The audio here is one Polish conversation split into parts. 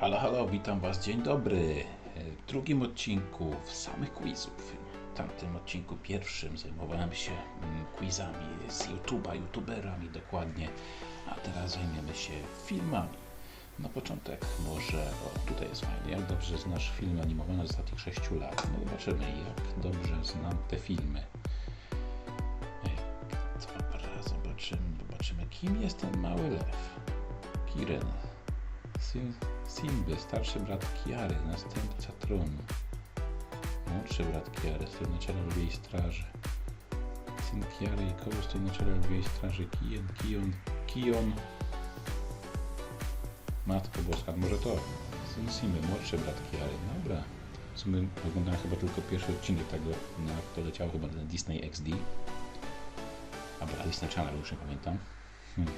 Halo, halo, witam Was, dzień dobry. W drugim odcinku w samych quizów. W tamtym odcinku pierwszym zajmowałem się mm, quizami z YouTube'a, YouTuberami dokładnie, a teraz zajmiemy się filmami. Na początek może, o tutaj jest fajny, jak dobrze znasz filmy animowane z ostatnich 6 lat. No zobaczymy, jak dobrze znam te filmy. Dobra, zobaczymy, zobaczymy, kim jest ten mały lew. Kiren. Simby, starszy brat Kiary, następca tronu. Młodszy brat Kiary, stoi na czele lwiej straży. Syn Kiary i koło stoi na czele lwiej straży. Kijen, Kion, Kion. Matko Boska, może to. Syn Simby, młodszy brat Kiary. Dobra. W sumie oglądałem chyba tylko pierwszy odcinek tego, na to leciało chyba na Disney XD. Albo Disney Channel, już nie pamiętam. Hmm.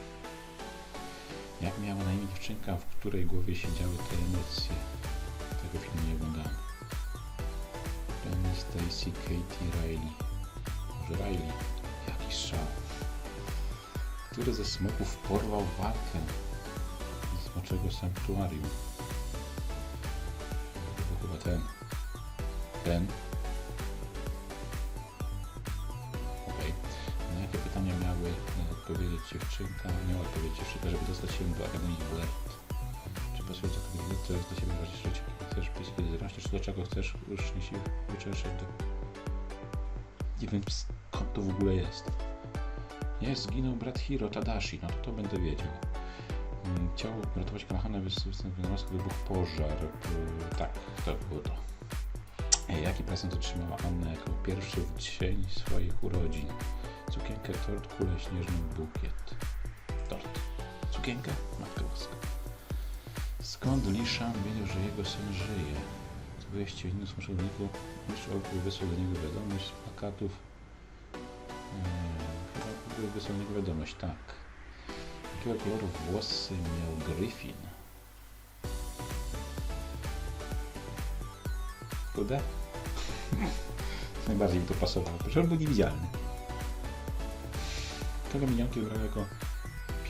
Jak miała na imię dziewczynka, w której głowie siedziały te emocje? Tego filmu nie oglądałem. Penny, Stacy, Katie, Riley. Może Riley? Jaki strzał. Który ze smoków porwał walkę z smoczego sanktuarium? To chyba ten. Ten. Dziewczynka? Miała odpowiedzieć dziewczynka, żeby dostać się do Akademii WERT. Czy pasuje Akademii WERT? To jest dla Ciebie ważniejsze, czy chcesz zraścisz, czy do czego chcesz ucznie się uczęszczać do... Nie wiem skąd to w ogóle jest. Jest, zginął brat Hiro Tadashi, no to to będę wiedział. Mm, Chciał uratować Kanahana, wynalazł wybuch pożar. Yy, Tak, to było to. E, Jaki prezent otrzymała Anna jako pierwszy w dzień swoich urodzin? Cukierkę, tort, kulę śnieżną, bukiet. Tort. Cukierkę? Matka Boska. Skąd Liszan wiedział, że jego syn żyje? Z wyjścia innym smuszowniku mistrz Ołku wysłał do niego wiadomość z plakatów. Eee, chyba były wysłał do niego wiadomość, tak. Jakiego koloru włosy miał Griffin? Chude? Najbardziej mi to pasowało. Przecież on był niewidzialny. Kogo minionki wybrał jako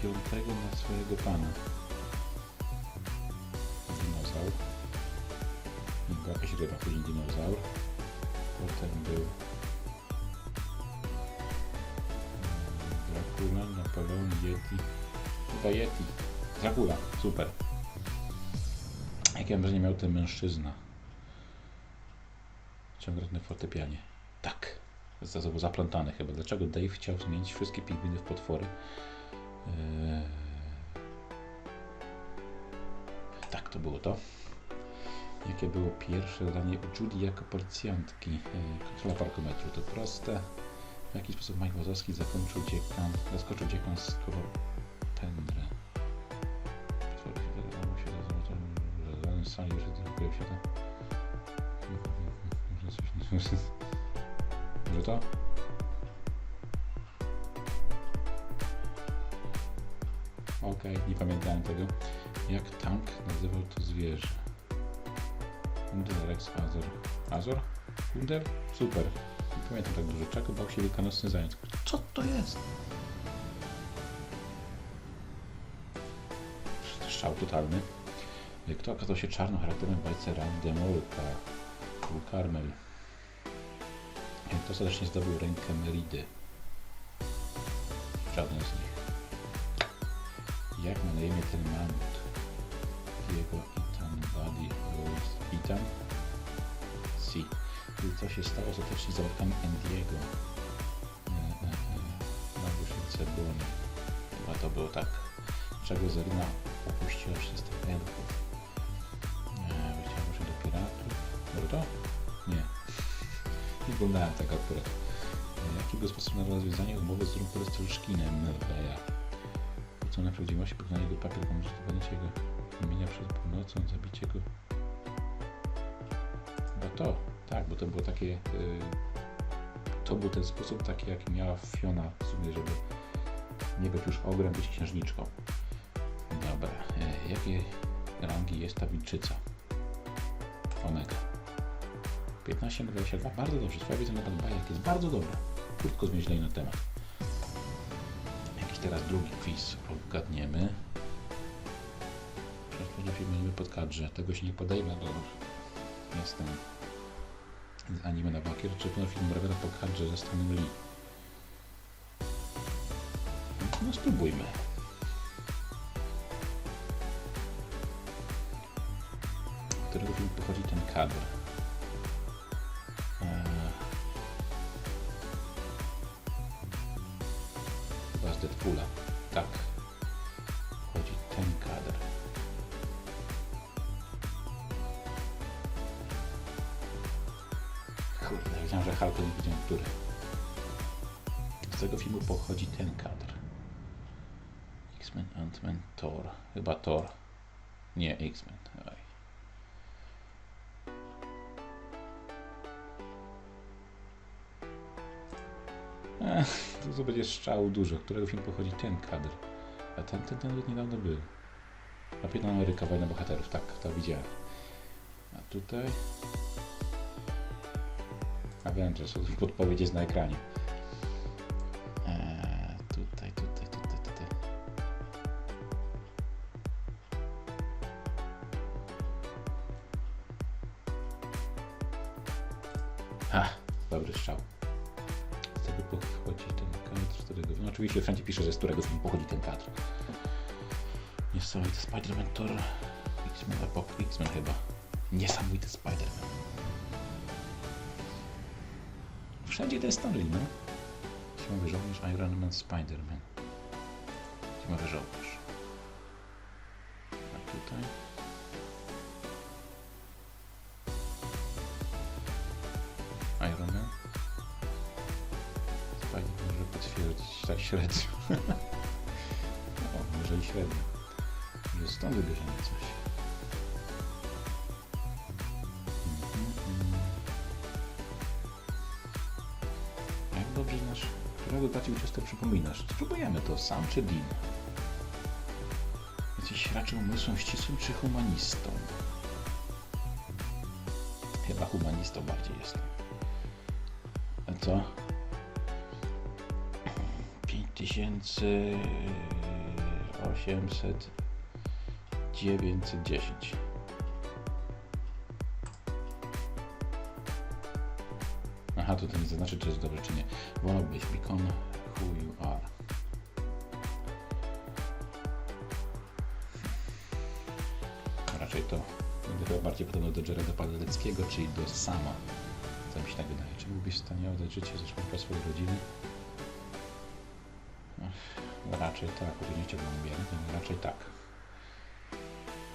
piątego na swojego pana? Dinozaur. Jakaś ryba, później dinozaur. Potem był mm, Dracula, Napoleon, Yeti. Chyba Yeti. Dracula, super. Jakie wrażenie miał ten mężczyzna? Ciągle na fortepianie. Tak. To było chyba. Dlaczego Dave chciał zmienić wszystkie pingwiny w potwory? Eee... Tak, to było to. Jakie było pierwsze zadanie Judy jako policjantki? Eee, kontrola parkometru to proste. W jaki sposób Mike Wazowski zakończył dziekan, zaskoczył dziekan z? Wiadomo się, że zanim sali już tylko się to. Może coś Może to? Okej, nie pamiętałem tego. Jak tank nazywał to zwierzę? Kundel, Rex, Azor. Azor? Kundel? Super. Nie pamiętam tak dużo. Czego bał się wielkanocny zając? Co to jest? Strzał totalny. Kto okazał się czarnym charakterem w bajce Randemolka? Karmel. Kto serdecznie zdobył rękę Meridy? Żaden z nich. Jak ma na imię ten mamut? Jego Ethan Buddy Rose. Ethan? Si. I co się stało ostatecznie z orkami Endiego? E, e, e. Mariusz Ceboni. Chyba to było tak. Czego Zerina opuściła wszystkich elfów? Wyjścia może do piratów. Było to? Oglądałem tak akurat. E, Jaki był sposób na rozwiązanie umowy z Rumpelstiltskinem? Leja. Co na prawdziwości pokonanie go papier pomoże dokonać jego imienia przed północą, zabicie go. Chyba to, tak, bo to było takie. y, to był ten sposób taki, jaki miała Fiona w sumie, żeby nie być już ogrem, być księżniczką. Dobra, y, jakie rangi jest ta wilczyca? Omega. 15 na 22, bardzo dobrze. Twoja na temat bajek jest bardzo dobra. Krótko zmieźlej na temat. Jakiś teraz drugi quiz odgadniemy. Że film anime pod kadrze. Tego się nie podejmę, bo jestem z anime na bakier, czy film Rewera pod kadrze ze Stanem Lee. No spróbujmy. Którego filmu pochodzi ten kadr? Kurde, wiedziałem, że Hulk nie wiedziałem, który. Z tego filmu pochodzi ten kadr. X-Men, Ant-Man, Thor. Chyba Thor. Nie, X-Men. To, to będzie strzału dużo. Którego film pochodzi ten kadr? A ten, ten, ten niedawno był. Kapitan Ameryka, Wojna Bohaterów. Tak, to widziałem. A tutaj... Avengers, podpowiedź jest na ekranie. Eee, tutaj, tutaj, tutaj, tutaj. Ha, dobry strzał. Z tego pochodzi ten kadr, z którego... No oczywiście wszędzie pisze, że z którego filmu pochodzi ten kadr. Niesamowity Spider-Man, Thor, X-Men, Apok, X-Men chyba. Niesamowity Spider-Man. Wszędzie Stan Lee, no. Zimowy żołnierz, Iron Man, Spider-Man. Zimowy żołnierz. A tutaj? Iron Man. Spider-Man może potwierdzić tak średnio. o, może i średnio. Może stąd wybierzemy coś. Którego braci uczestę przypominasz? Spróbujemy to, sam czy Dean? Jesteś raczej umysłem ścisłym czy humanistą? Chyba humanistą bardziej jestem. A co? 5800 910 Aha, to to nie zaznaczy, czy jest dobre, czy nie. Wolałbyś become who you are. Raczej to będę chyba bardziej podobny do Jareda Padaleckiego, czyli do Sama. Co mi się tak wydaje. Czy byłbyś w stanie oddać życie za członka swojej rodziny? No raczej tak, chociaż nie chciałbym umierać, raczej tak.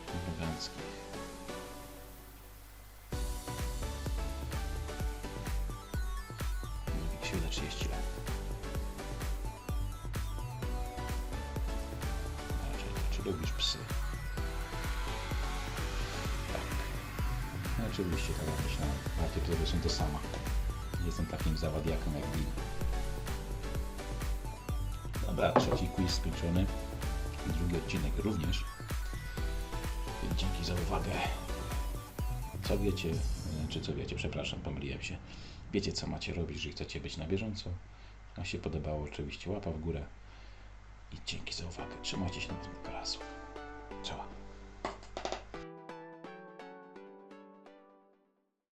Elegancki. Oczywiście, tak jak myślałem. To są to sama. Nie jestem takim zawadiakiem jak Dean. Dobra, trzeci quiz skończony. Drugi odcinek również. Więc dzięki za uwagę. Co wiecie, e, czy co wiecie, przepraszam, pomyliłem się. Wiecie, co macie robić, jeżeli chcecie być na bieżąco. Jak się podobało, oczywiście łapa w górę. I dzięki za uwagę. Trzymajcie się na tym krasów. Czoła.